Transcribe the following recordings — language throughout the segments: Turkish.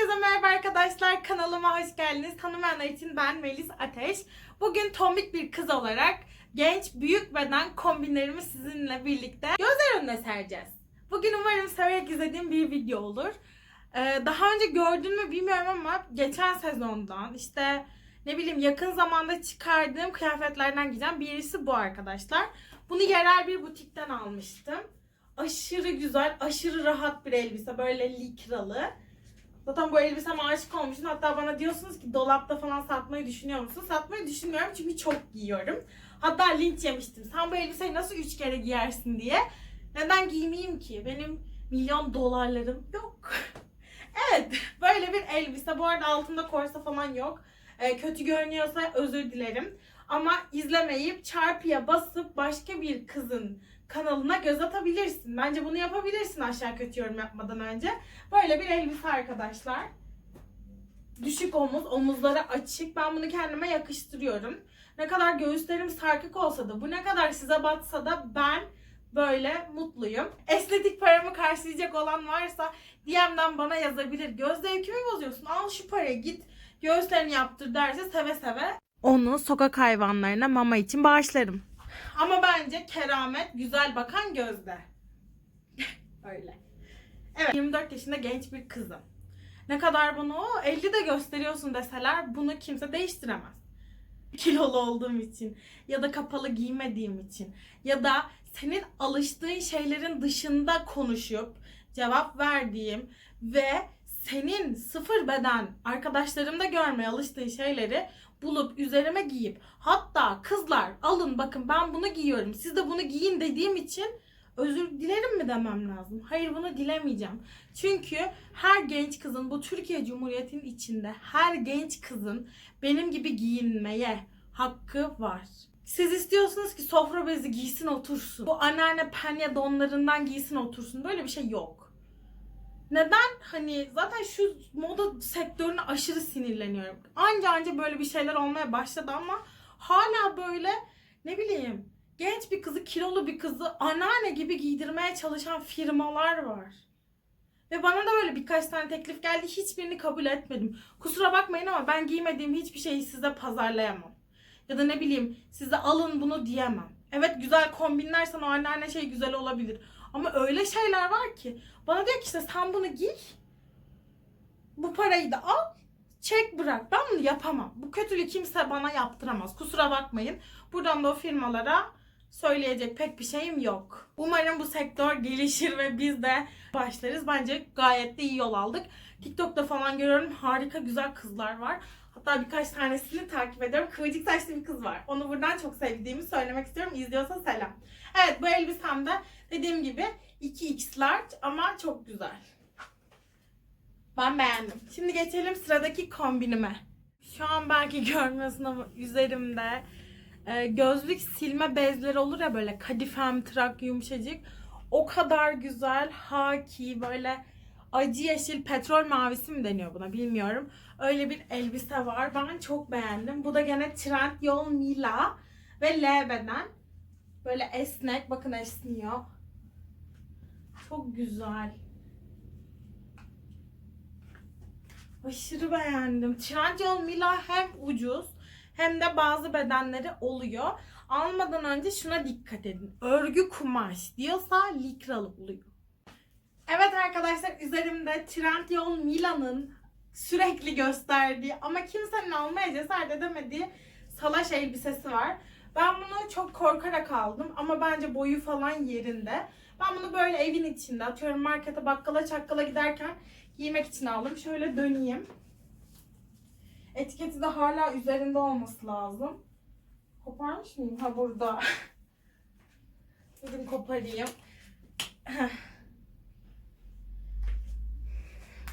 Herkese merhaba arkadaşlar. Kanalıma hoş geldiniz. Tanımayanlar için ben Melis Ateş. Bugün tombik bir kız olarak genç büyük beden kombinlerimi sizinle birlikte gözler önüne sereceğiz. Bugün umarım severek izlediğim bir video olur. Ee, daha önce gördün mü bilmiyorum ama geçen sezondan işte ne bileyim yakın zamanda çıkardığım kıyafetlerden giyeceğim. Birisi bu arkadaşlar. Bunu yerel bir butikten almıştım. Aşırı güzel, aşırı rahat bir elbise. Böyle likralı. Zaten bu elbiseme aşık olmuşum. Hatta bana diyorsunuz ki dolapta falan satmayı düşünüyor musun? Satmayı düşünmüyorum çünkü çok giyiyorum. Hatta linç yemiştim. Sen bu elbiseyi nasıl üç kere giyersin diye. Neden giymeyeyim ki? Benim milyon dolarlarım yok. evet böyle bir elbise. Bu arada altında korsa falan yok. Ee, kötü görünüyorsa özür dilerim. Ama izlemeyip çarpıya basıp başka bir kızın kanalına göz atabilirsin. Bence bunu yapabilirsin aşağı kötü yorum yapmadan önce. Böyle bir elbise arkadaşlar. Düşük omuz, omuzları açık. Ben bunu kendime yakıştırıyorum. Ne kadar göğüslerim sarkık olsa da, bu ne kadar size batsa da ben böyle mutluyum. Estetik paramı karşılayacak olan varsa DM'den bana yazabilir. Göz zevkimi bozuyorsun. Al şu parayı git göğüslerini yaptır derse seve seve. Onu sokak hayvanlarına mama için bağışlarım. Ama bence keramet güzel bakan gözde. Öyle. Evet 24 yaşında genç bir kızım. Ne kadar bunu o 50 de gösteriyorsun deseler bunu kimse değiştiremez. Kilolu olduğum için ya da kapalı giymediğim için ya da senin alıştığın şeylerin dışında konuşup cevap verdiğim ve senin sıfır beden arkadaşlarımda görmeye alıştığı şeyleri bulup üzerime giyip hatta kızlar alın bakın ben bunu giyiyorum siz de bunu giyin dediğim için özür dilerim mi demem lazım? Hayır bunu dilemeyeceğim. Çünkü her genç kızın bu Türkiye Cumhuriyeti'nin içinde her genç kızın benim gibi giyinmeye hakkı var. Siz istiyorsunuz ki sofra bezi giysin otursun. Bu anneanne penye donlarından giysin otursun. Böyle bir şey yok. Neden? Hani zaten şu moda sektörüne aşırı sinirleniyorum. Anca anca böyle bir şeyler olmaya başladı ama hala böyle ne bileyim genç bir kızı, kilolu bir kızı anneanne gibi giydirmeye çalışan firmalar var. Ve bana da böyle birkaç tane teklif geldi. Hiçbirini kabul etmedim. Kusura bakmayın ama ben giymediğim hiçbir şeyi size pazarlayamam. Ya da ne bileyim size alın bunu diyemem. Evet güzel kombinlersen o anneanne şey güzel olabilir. Ama öyle şeyler var ki. Bana diyor ki işte sen bunu giy. Bu parayı da al. Çek bırak. Ben bunu yapamam. Bu kötülüğü kimse bana yaptıramaz. Kusura bakmayın. Buradan da o firmalara söyleyecek pek bir şeyim yok. Umarım bu sektör gelişir ve biz de başlarız. Bence gayet de iyi yol aldık. TikTok'ta falan görüyorum harika güzel kızlar var. Hatta birkaç tanesini takip ediyorum. Kıvırcık saçlı bir kız var. Onu buradan çok sevdiğimi söylemek istiyorum. İzliyorsa selam. Evet bu elbisem de dediğim gibi 2x large ama çok güzel. Ben beğendim. Şimdi geçelim sıradaki kombinime. Şu an belki görmüyorsun ama üzerimde e, gözlük silme bezleri olur ya böyle kadifem trak yumuşacık. O kadar güzel, haki böyle acı yeşil petrol mavisi mi deniyor buna bilmiyorum. Öyle bir elbise var. Ben çok beğendim. Bu da gene Trendyol Mila ve L beden. Böyle esnek. Bakın esniyor. Çok güzel. Aşırı beğendim. Trendyol Mila hem ucuz hem de bazı bedenleri oluyor. Almadan önce şuna dikkat edin. Örgü kumaş diyorsa likralı oluyor. Arkadaşlar üzerimde Trendyol Mila'nın sürekli gösterdiği ama kimsenin almaya cesaret edemediği salaş elbisesi var. Ben bunu çok korkarak aldım ama bence boyu falan yerinde. Ben bunu böyle evin içinde atıyorum markete bakkala çakkala giderken giymek için aldım. Şöyle döneyim. Etiketi de hala üzerinde olması lazım. Koparmış mıyım? Ha burada. Dedim koparayım.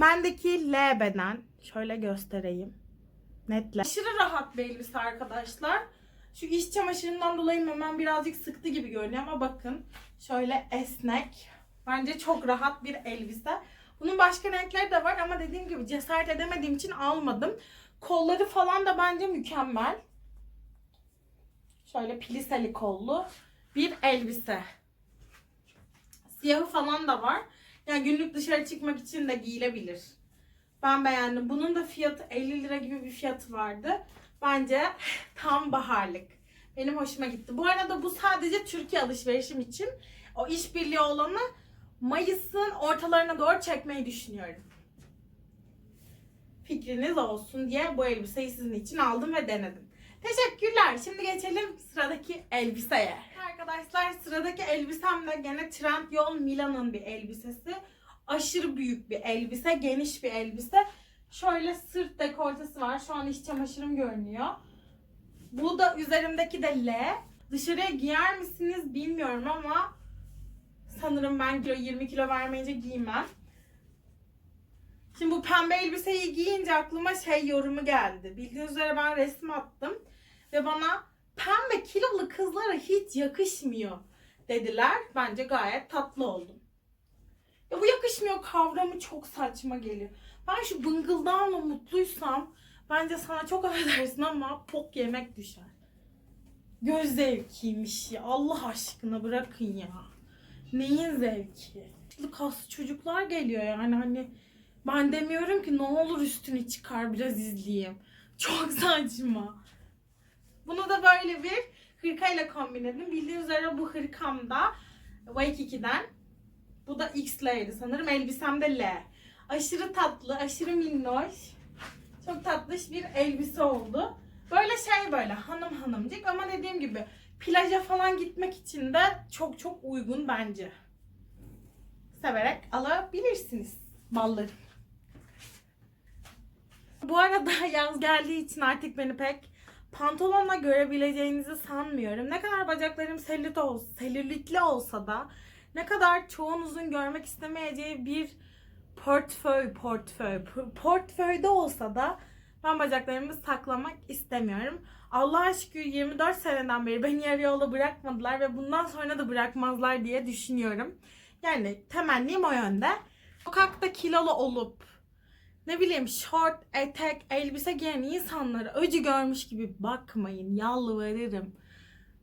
Bendeki L beden. Şöyle göstereyim. Netle. Aşırı rahat bir elbise arkadaşlar. Şu iş çamaşırından dolayı hemen birazcık sıktı gibi görünüyor ama bakın. Şöyle esnek. Bence çok rahat bir elbise. Bunun başka renkleri de var ama dediğim gibi cesaret edemediğim için almadım. Kolları falan da bence mükemmel. Şöyle pliseli kollu bir elbise. Siyahı falan da var. Yani günlük dışarı çıkmak için de giyilebilir. Ben beğendim. Bunun da fiyatı 50 lira gibi bir fiyatı vardı. Bence tam baharlık. Benim hoşuma gitti. Bu arada bu sadece Türkiye alışverişim için. O işbirliği olanı Mayıs'ın ortalarına doğru çekmeyi düşünüyorum. Fikriniz olsun diye bu elbiseyi sizin için aldım ve denedim. Teşekkürler. Şimdi geçelim sıradaki elbiseye. Arkadaşlar sıradaki elbisem de gene Trendyol Milan'ın bir elbisesi. Aşırı büyük bir elbise, geniş bir elbise. Şöyle sırt dekoltesi var. Şu an iç çamaşırım görünüyor. Bu da üzerimdeki de L. Dışarıya giyer misiniz bilmiyorum ama sanırım ben kilo 20 kilo vermeyince giymem. Şimdi bu pembe elbiseyi giyince aklıma şey yorumu geldi. Bildiğiniz üzere ben resim attım. Ve bana pembe kilolu kızlara hiç yakışmıyor dediler. Bence gayet tatlı oldum. Ya bu yakışmıyor kavramı çok saçma geliyor. Ben şu bıngıldağımla mutluysam bence sana çok affedersin ama pok yemek düşer. Göz zevkiymiş ya. Allah aşkına bırakın ya. Neyin zevki? Kaslı çocuklar geliyor yani hani ben demiyorum ki ne olur üstünü çıkar biraz izleyeyim. Çok saçma. Bunu da böyle bir hırkayla kombinledim. Bildiğiniz üzere bu hırkam da Waikiki'den. Bu da X'leydi sanırım. Elbisem de L. Aşırı tatlı, aşırı minnoş. Çok tatlış bir elbise oldu. Böyle şey böyle hanım hanımcık ama dediğim gibi plaja falan gitmek için de çok çok uygun bence. Severek alabilirsiniz malları. Bu arada yaz geldiği için artık beni pek pantolonla görebileceğinizi sanmıyorum. Ne kadar bacaklarım selülit ol, selülitli olsa da ne kadar çoğunuzun görmek istemeyeceği bir portföy portföy portföyde olsa da ben bacaklarımı saklamak istemiyorum. Allah'a şükür 24 seneden beri beni yarı yolda bırakmadılar ve bundan sonra da bırakmazlar diye düşünüyorum. Yani temennim o yönde. Sokakta kilolu olup ne bileyim şort, etek, elbise giyen insanlara acı görmüş gibi bakmayın. Yalvarırım.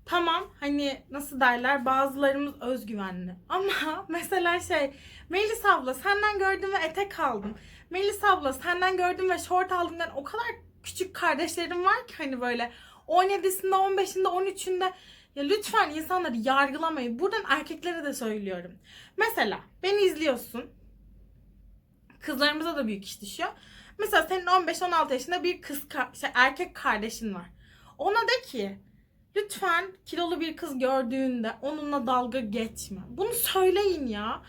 Tamam hani nasıl derler bazılarımız özgüvenli. Ama mesela şey Melis abla senden gördüm ve etek aldım. Melis abla senden gördüm ve şort aldım. Yani o kadar küçük kardeşlerim var ki hani böyle 17'sinde, 15'inde, 13'ünde ya lütfen insanları yargılamayın. Buradan erkeklere de söylüyorum. Mesela beni izliyorsun. Kızlarımıza da büyük iş düşüyor. Mesela senin 15-16 yaşında bir kız şey, erkek kardeşin var. Ona de ki lütfen kilolu bir kız gördüğünde onunla dalga geçme. Bunu söyleyin ya.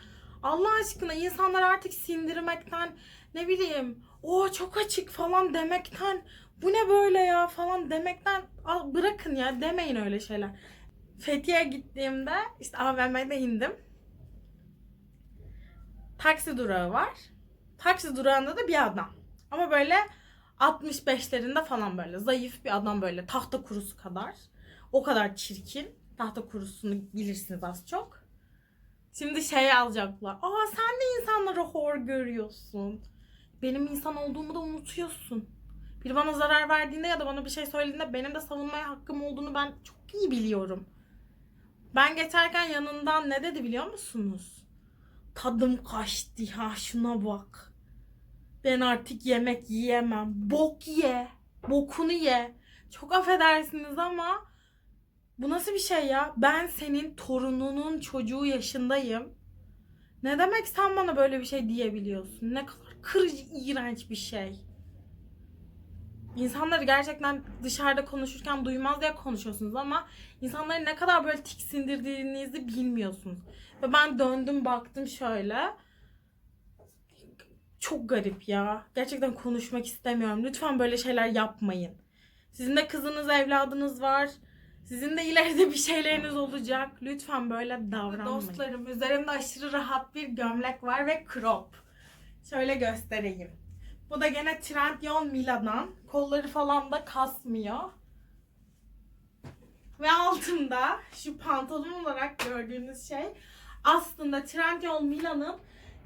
Allah aşkına insanlar artık sindirmekten ne bileyim o çok açık falan demekten bu ne böyle ya falan demekten Al, bırakın ya demeyin öyle şeyler. Fethiye'ye gittiğimde işte AVM'de indim. Taksi durağı var. Taksi durağında da bir adam. Ama böyle 65'lerinde falan böyle zayıf bir adam böyle tahta kurusu kadar. O kadar çirkin. Tahta kurusunu bilirsiniz az çok. Şimdi şey alacaklar. Aa sen de insanları hor görüyorsun. Benim insan olduğumu da unutuyorsun. Biri bana zarar verdiğinde ya da bana bir şey söylediğinde benim de savunmaya hakkım olduğunu ben çok iyi biliyorum. Ben geçerken yanından ne dedi biliyor musunuz? Tadım kaçtı ya şuna bak. Ben artık yemek yiyemem. Bok ye. Bokunu ye. Çok affedersiniz ama bu nasıl bir şey ya? Ben senin torununun çocuğu yaşındayım. Ne demek sen bana böyle bir şey diyebiliyorsun? Ne kadar kırıcı, iğrenç bir şey. İnsanları gerçekten dışarıda konuşurken duymaz diye konuşuyorsunuz ama insanları ne kadar böyle tiksindirdiğinizi bilmiyorsunuz. Ve ben döndüm baktım şöyle. Çok garip ya. Gerçekten konuşmak istemiyorum. Lütfen böyle şeyler yapmayın. Sizin de kızınız, evladınız var. Sizin de ileride bir şeyleriniz olacak. Lütfen böyle davranmayın. Dostlarım üzerimde aşırı rahat bir gömlek var ve crop. Şöyle göstereyim. Bu da gene Trendyol Mila'dan. Kolları falan da kasmıyor. Ve altında şu pantolon olarak gördüğünüz şey aslında Trendyol Mila'nın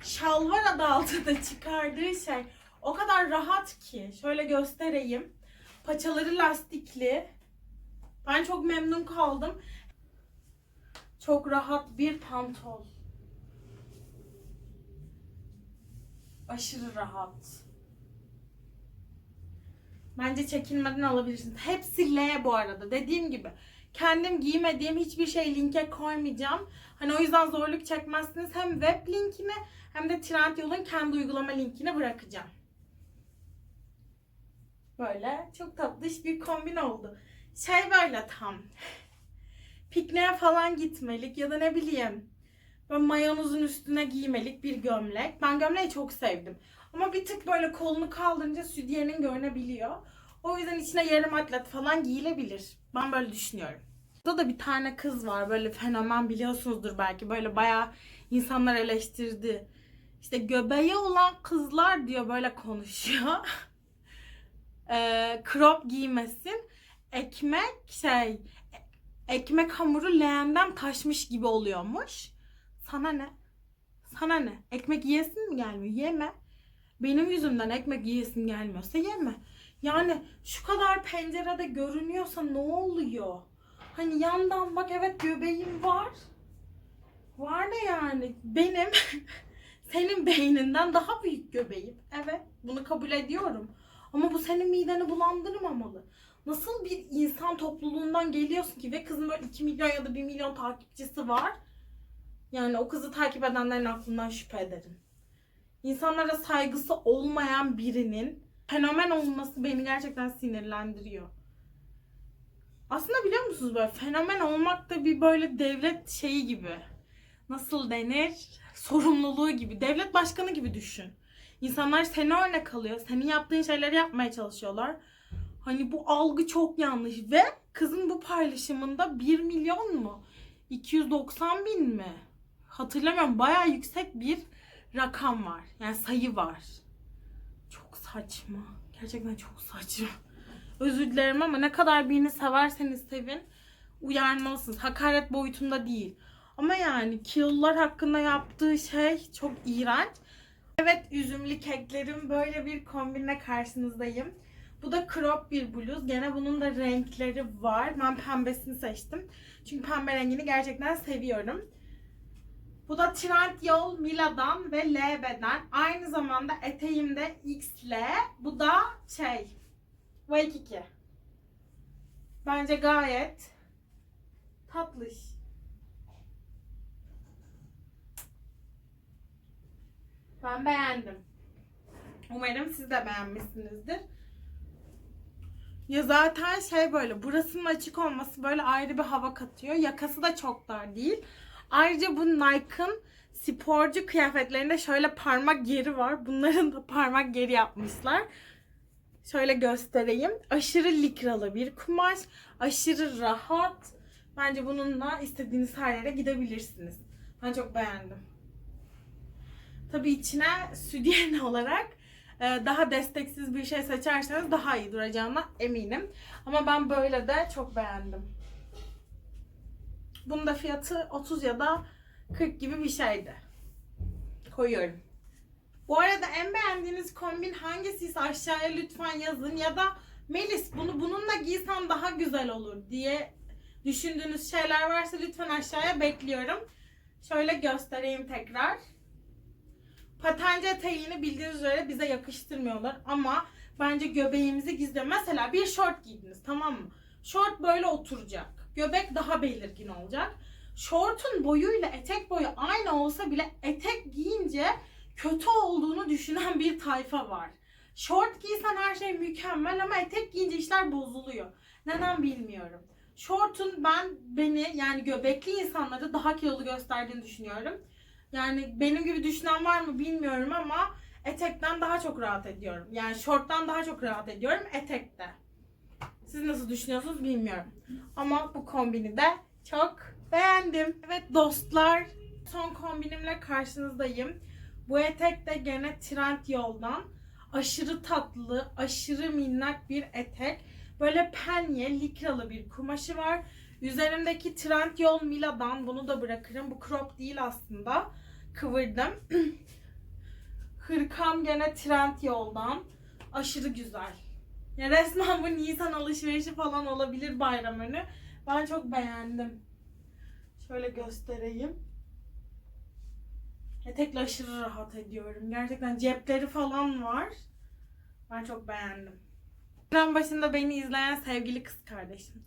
şalvar adı altında çıkardığı şey. O kadar rahat ki. Şöyle göstereyim. Paçaları lastikli. Ben çok memnun kaldım. Çok rahat bir pantol. Aşırı rahat. Bence çekinmeden alabilirsiniz. Hepsi L bu arada. Dediğim gibi kendim giymediğim hiçbir şey linke koymayacağım. Hani o yüzden zorluk çekmezsiniz. Hem web linkini hem de Trendyol'un kendi uygulama linkini bırakacağım. Böyle çok tatlış bir kombin oldu. Şey böyle tam. Pikniğe falan gitmelik ya da ne bileyim. Böyle mayonuzun üstüne giymelik bir gömlek. Ben gömleği çok sevdim. Ama bir tık böyle kolunu kaldırınca südyenin görünebiliyor. O yüzden içine yarım atlet falan giyilebilir. Ben böyle düşünüyorum. Burada da bir tane kız var böyle fenomen biliyorsunuzdur belki. Böyle bayağı insanlar eleştirdi. İşte göbeği olan kızlar diyor böyle konuşuyor. Ee, crop giymesin. Ekmek şey ekmek hamuru leğenden taşmış gibi oluyormuş. Sana ne? Sana ne? Ekmek yiyesin mi gelmiyor? Yeme. Benim yüzümden ekmek yiyesin gelmiyorsa yeme. Yani şu kadar pencerede görünüyorsa ne oluyor? Hani yandan bak evet göbeğim var. Var da yani benim senin beyninden daha büyük göbeğim. Evet bunu kabul ediyorum. Ama bu senin mideni bulandırmamalı. Nasıl bir insan topluluğundan geliyorsun ki ve kızın böyle 2 milyon ya da 1 milyon takipçisi var. Yani o kızı takip edenlerin aklından şüphe ederim. İnsanlara saygısı olmayan birinin fenomen olması beni gerçekten sinirlendiriyor. Aslında biliyor musunuz böyle fenomen olmak da bir böyle devlet şeyi gibi. Nasıl denir? Sorumluluğu gibi. Devlet başkanı gibi düşün. İnsanlar seni örnek alıyor. Senin yaptığın şeyleri yapmaya çalışıyorlar. Hani bu algı çok yanlış. Ve kızın bu paylaşımında 1 milyon mu? 290 bin mi? Hatırlamıyorum. Bayağı yüksek bir rakam var. Yani sayı var. Çok saçma. Gerçekten çok saçma. Özür dilerim ama ne kadar birini severseniz sevin uyarmalısınız. Hakaret boyutunda değil. Ama yani kilolular hakkında yaptığı şey çok iğrenç. Evet üzümlü keklerim böyle bir kombinle karşınızdayım. Bu da crop bir bluz. Gene bunun da renkleri var. Ben pembesini seçtim. Çünkü pembe rengini gerçekten seviyorum. Bu da Trendyol Mila'dan ve LB'den. Aynı zamanda eteğimde XL. Bu da şey Waikiki. Bence gayet tatlış. Ben beğendim. Umarım siz de beğenmişsinizdir. Ya zaten şey böyle burasının açık olması böyle ayrı bir hava katıyor. Yakası da çok dar değil. Ayrıca bu Nike'ın sporcu kıyafetlerinde şöyle parmak geri var. Bunların da parmak geri yapmışlar. Şöyle göstereyim. Aşırı likralı bir kumaş. Aşırı rahat. Bence bununla istediğiniz her yere gidebilirsiniz. Ben çok beğendim. Tabii içine sütyen olarak e, daha desteksiz bir şey seçerseniz daha iyi duracağına eminim. Ama ben böyle de çok beğendim. Bunun da fiyatı 30 ya da 40 gibi bir şeydi. Koyuyorum. Bu arada en beğendiğiniz kombin hangisiyse aşağıya lütfen yazın ya da Melis bunu bununla giysem daha güzel olur diye düşündüğünüz şeyler varsa lütfen aşağıya bekliyorum. Şöyle göstereyim tekrar. Patenci eteğini bildiğiniz üzere bize yakıştırmıyorlar ama bence göbeğimizi gizliyor. Mesela bir şort giydiniz tamam mı? Şort böyle oturacak. Göbek daha belirgin olacak. Şortun boyuyla etek boyu aynı olsa bile etek giyince kötü olduğunu düşünen bir tayfa var. Şort giysen her şey mükemmel ama etek giyince işler bozuluyor. Neden bilmiyorum. Şortun ben beni yani göbekli insanları daha kilolu gösterdiğini düşünüyorum. Yani benim gibi düşünen var mı bilmiyorum ama etekten daha çok rahat ediyorum. Yani şorttan daha çok rahat ediyorum etekte. Siz nasıl düşünüyorsunuz bilmiyorum. Ama bu kombini de çok beğendim. Evet dostlar son kombinimle karşınızdayım. Bu etek de gene Trend yoldan. Aşırı tatlı, aşırı minnak bir etek. Böyle penye, likralı bir kumaşı var. Üzerimdeki Trend Yol Mila'dan bunu da bırakırım. Bu crop değil aslında. Kıvırdım. Hırkam gene Trend Yoldan. Aşırı güzel. Ya resmen bu Nisan alışverişi falan olabilir bayram önü. Ben çok beğendim. Şöyle göstereyim. Etekle aşırı rahat ediyorum. Gerçekten cepleri falan var. Ben çok beğendim. Ekran başında beni izleyen sevgili kız kardeşim.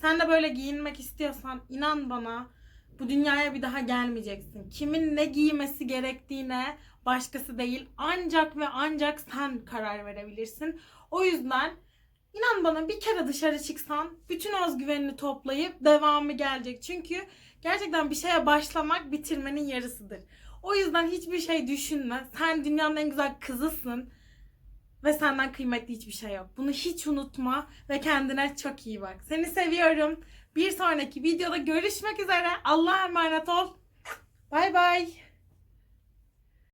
Sen de böyle giyinmek istiyorsan inan bana bu dünyaya bir daha gelmeyeceksin. Kimin ne giymesi gerektiğine başkası değil ancak ve ancak sen karar verebilirsin. O yüzden inan bana bir kere dışarı çıksan bütün özgüvenini toplayıp devamı gelecek. Çünkü gerçekten bir şeye başlamak bitirmenin yarısıdır. O yüzden hiçbir şey düşünme. Sen dünyanın en güzel kızısın. Ve senden kıymetli hiçbir şey yok. Bunu hiç unutma ve kendine çok iyi bak. Seni seviyorum. Bir sonraki videoda görüşmek üzere. Allah'a emanet ol. Bay bay.